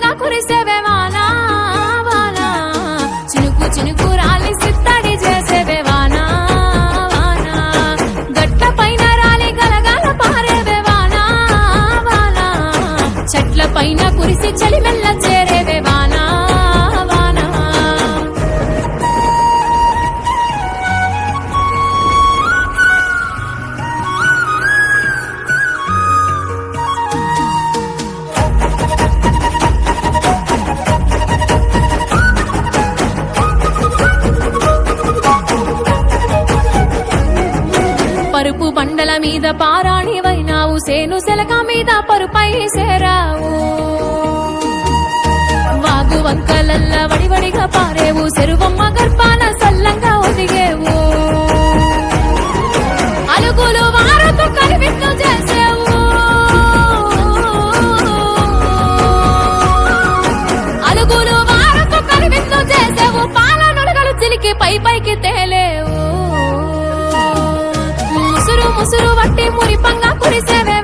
not curiosidad పరుపు బండల మీద పారాణివైనావు సేను సెలక మీద పరుపై సేరావు. మురిపంగా కురిసేవే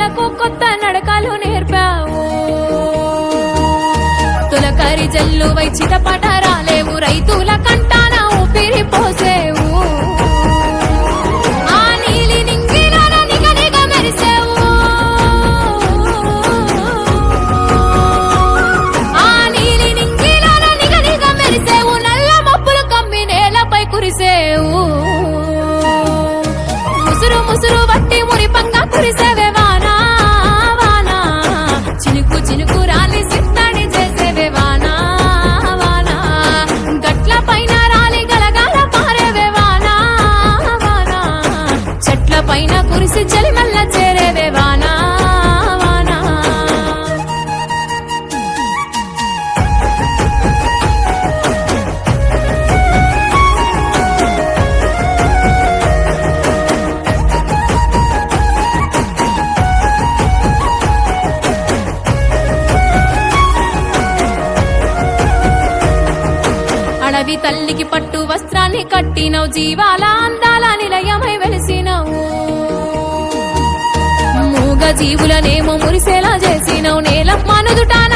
పాటలకు కొత్త నడకాలు నేర్పావు. తులకరి జల్లు వైచిత పాట రాలేవు. రైతుల కంటాన ఊపిరి పోసేవు. కురిసేవు. ముసురు ముసురు వట్టి మురిపంగా కురిసేవు. కురిసి చలి మళ్ళా చేరేవే అడవి తల్లికి పట్టు వస్త్రాన్ని కట్టినవు జీవాల అందాల జీవులనేమో మురిసేలా చేసినవు నేల మనుదుటాను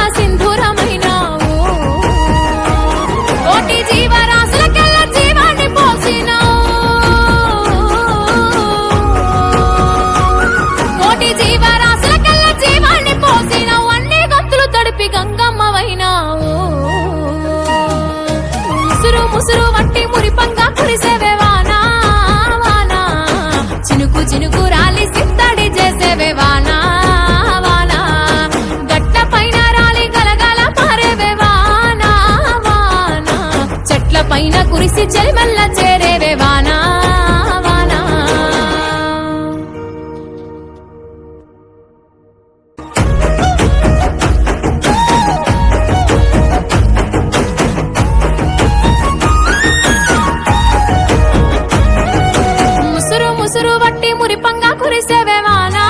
করে সেবে মানা